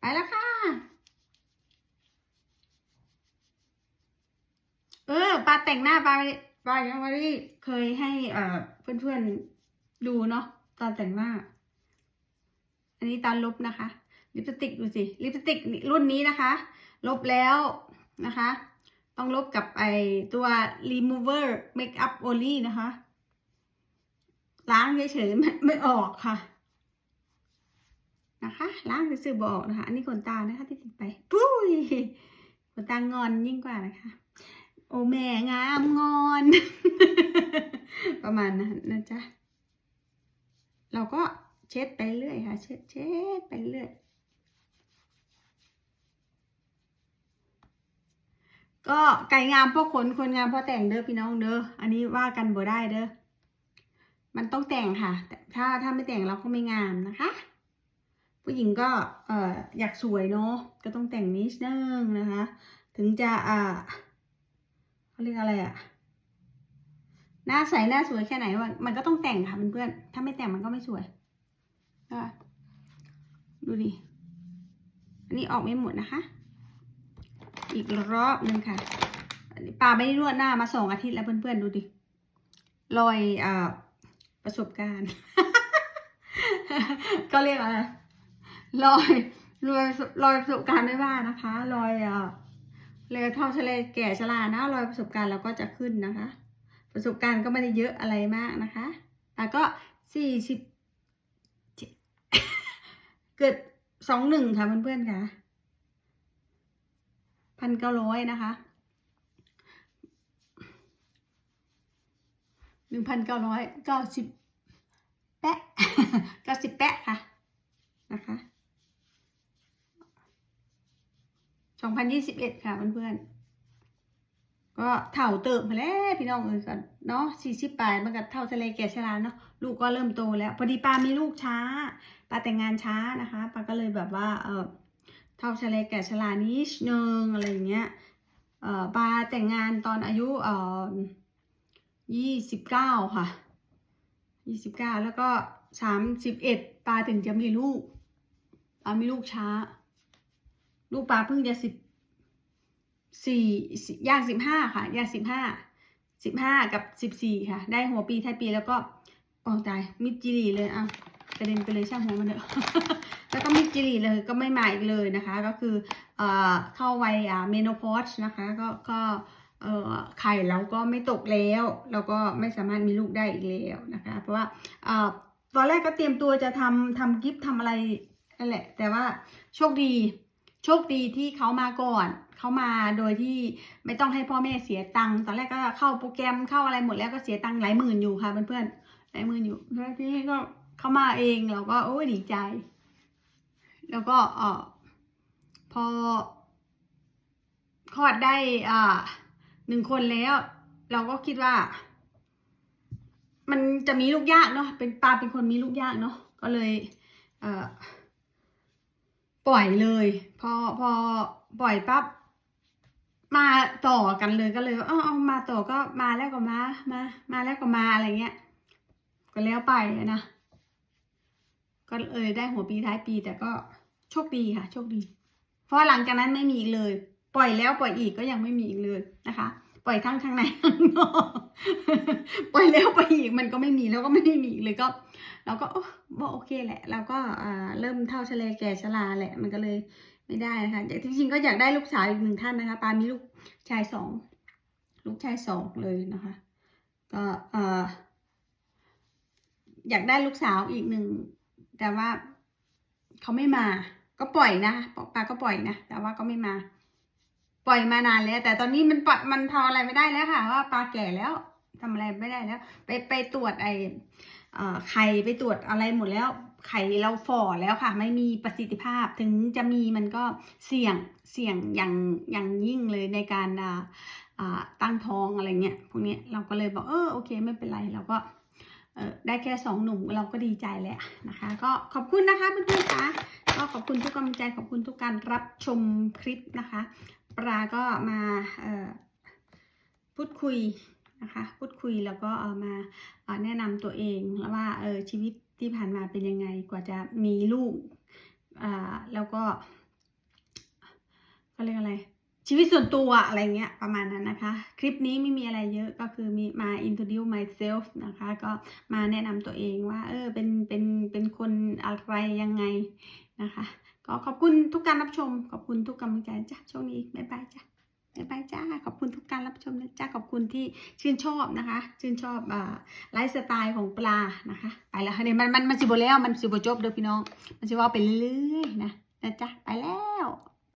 ไปแล้วค่ะ เออปาแต่งหน้าปาปายังไม่ได้เคยให้เอ่อเพื่อนๆดูเนาะตอนแต่งหน้า อันนี้ตอนลบนะคะ ลิปสติกดูสิ ลิปสติกรุ่นนี้นะคะ ลบแล้วนะคะ ต้องลบกับไอตัว remover makeup only นะคะ ล้างเฉยๆไม่ไม่ออกค่ะ นะคะล้างซื่อๆบอกนะคะ อันนี้ขนตานะคะที่ติดไปปุ้ยขนตางอนยิ่งกว่านะคะ โอแม่งามงอน ประมาณนั้นนะจ๊ะเราก็เช็ดไปเรื่อยค่ะ เช็ดเช็ดไปเรื่อยก็ไก่งามเพราะขนคนงามเพราะแต่งเด้อพี่น้องเด้ออันนี้ว่ากันบ่ได้เด้อมันต้องแต่งค่ะแต่ถ้าถ้าไม่แต่งเราก็ไม่งามนะคะ ผู้หญิงก็เอ่ออยากสวยเนาะก็ต้องแต่งนิดนึงนะคะ ถึงจะอ่าเขาเรียกอะไรอะหน้าใสหน้าสวยแค่ไหนวะมันก็ต้องแต่งค่ะเพื่อนๆถ้าไม่แต่งมันก็ไม่สวยดูดิอันนี้ออกไม่หมดนะคะ อีกรอบนึงค่ะนนปาไม่ได้นวดหน้ามาสองอาทิตย์แล้วเพื่อนๆดูดิรอยอประสบการณ์ ก็เรียกอะไร รอยรอยรอยประสบการณ์ไม่ว่านะคะรอยอะเลยเท่าทะเลแก่ชรานะรอยประสบการณ์เราก็จะขึ้นนะคะ ประสบการณ์ก็ไม่ได้เยอะอะไรมากนะคะแต่ก็สี่สิบเกิดสองหนึ่งค่ะเพื่อนๆค่ะพันเก้าร้อยนะคะหนึ่งพันเก้าร้อยเก้าสิบแปะเก้าสิบแปะค่ะนะคะ สองพันยี่สิบเอ็ดค่ะเพื่อนๆ ก็เท่าเติมมาแล้วพี่น้องเอ้ยก่อนเนาะสี่สิบปลายมันก็เท่าทะเลแก่ชราเนาะลูกก็เริ่มโตแล้ว พอดีปามีลูกช้าปาแต่งงานช้านะคะปาก็เลยแบบว่าเออเท่าทะเลแก่ชรานิดนึงอะไรอย่างเงี้ยเออปาแต่งงานตอนอายุเออยี่สิบเก้าค่ะยี่สิบเก้าแล้วก็สามสิบเอ็ดปาถึงจะมีลูกปามีลูกช้า ลูกปลาเพิ่งจะสิบสี่ย่างสิบห้าค่ะ ย่างสิบห้าสิบห้ากับสิบสี่ค่ะ ได้หัวปีท้ายปีแล้วก็โอ้ตายมิดจิรีเลยอะกระเด็นไปเลยช่างหัวมันเถอะแล้วก็มิดจิรีเลยก็ไม่มาอีกเลยนะคะ ก็คือเอ่อเข้าวัยอ่าเมโนพอสนะคะ ก็ก็เอ่อไข่เราก็ไม่ตกแล้วเราก็ไม่สามารถมีลูกได้อีกแล้วนะคะ เพราะว่าเอ่อตอนแรกก็เตรียมตัวจะทำทำกิฟต์ทำอะไรนั่นแหละ แต่ว่าโชคดี โชคดีที่เขามาก่อน เขามาโดยที่ไม่ต้องให้พ่อแม่เสียตังค์ตอนแรกก็เข้าโปรแกรมเข้าอะไรหมดแล้วก็เสียตังค์หลายหมื่นอยู่ค่ะเพื่อนๆหลายหมื่นอยู่แล้วทีนี้ก็เขามาเองเราก็โอ้ยดีใจ แล้วก็เออพอคลอดได้อ่าหนึ่งคนแล้ว เราก็คิดว่า มันจะมีลูกยากเนาะเป็นปาเป็นคนมีลูกยากเนาะก็เลย เอ่อ ปล่อยเลย พอพอปล่อยปั๊บมาต่อกันเลยก็เลยว่าเออเอามาต่อก็มาแล้วก็มามามาแล้วก็มาอะไรเงี้ย ก็แล้วไปนะก็เลยได้หัวปีท้ายปีแต่ก็โชคดีค่ะ โชคดี เพราะหลังจากนั้นไม่มีอีกเลย ปล่อยแล้วปล่อยอีกก็ยังไม่มีอีกเลยนะคะ ปล่อยทั้งทางในข้างนอกปล่อยแล้วไปอีกมันก็ไม่มีแล้วก็ไม่ได้มีเลยก็ เราก็บอกโอเคแหละเราก็เริ่มเท่าเฉลยแก่ชราแหละมันก็เลยไม่ได้นะคะแต่จริงๆก็อยากได้ลูกสาวอีกหนึ่งท่านนะคะปามีลูกชายสองลูกชายสองเลยนะคะ ก็เอออยากได้ลูกสาวอีกหนึ่งแต่ว่าเขาไม่มา ก็ปล่อยนะปาก็ปล่อยนะแต่ว่าก็ไม่มา ปล่อยมานานแล้ว แต่ตอนนี้มันปะมันทำอะไรไม่ได้แล้วค่ะว่าปลาแก่แล้วทำอะไรไม่ได้แล้ว ไปไปตรวจไออ่อไข่ไปตรวจอะไรหมดแล้ว ไข่เราฝ่อแล้วค่ะ ไม่มีประสิทธิภาพถึงจะมีมันก็เสี่ยงเสี่ยงอย่างอย่างยิ่งเลยในการอ่าตั้งท้องอะไรเงี้ยพวกนี้เราก็เลยบอกเออโอเค ไม่เป็นไรเราก็ ได้แค่สองหนุ่มเราก็ดีใจแล้วนะคะ ก็ขอบคุณนะคะเพื่อนๆคะก็ขอบคุณทุกกำลังใจขอบคุณทุกการรับชมคลิปนะคะ ปลาก็มาพูดคุยนะคะพูดคุยแล้วก็เอามาแนะนำตัวเองแล้วว่าเออชีวิตที่ผ่านมาเป็นยังไงกว่าจะมีลูกอ่าแล้วก็เขาเรียกอะไร ชีวิตส่วนตัวอะไรเงี้ยประมาณนั้นนะคะ คลิปนี้ไม่มีอะไรเยอะก็คือมีมา introduce myself นะคะ ก็มาแนะนำตัวเองว่า เออเป็นเป็นเป็นคนอะไรยังไงนะคะ ก็ขอบคุณทุกการรับชม ขอบคุณทุกกำลังใจจ้ะช่วงนี้บ๊ายบายจ้ะบ๊ายบายจ้า ขอบคุณทุกการรับชมนะจ้า ขอบคุณที่ชื่นชอบนะคะ ชื่นชอบอ่าไลฟ์สไตล์ของปลานะคะ ไปแล้วเนี่ยมันมันมันสิบแล้ว มันสิบจบเด้อพี่น้อง มันสิว่าไปเรื่อยๆนะนะจ๊ะไปแล้ว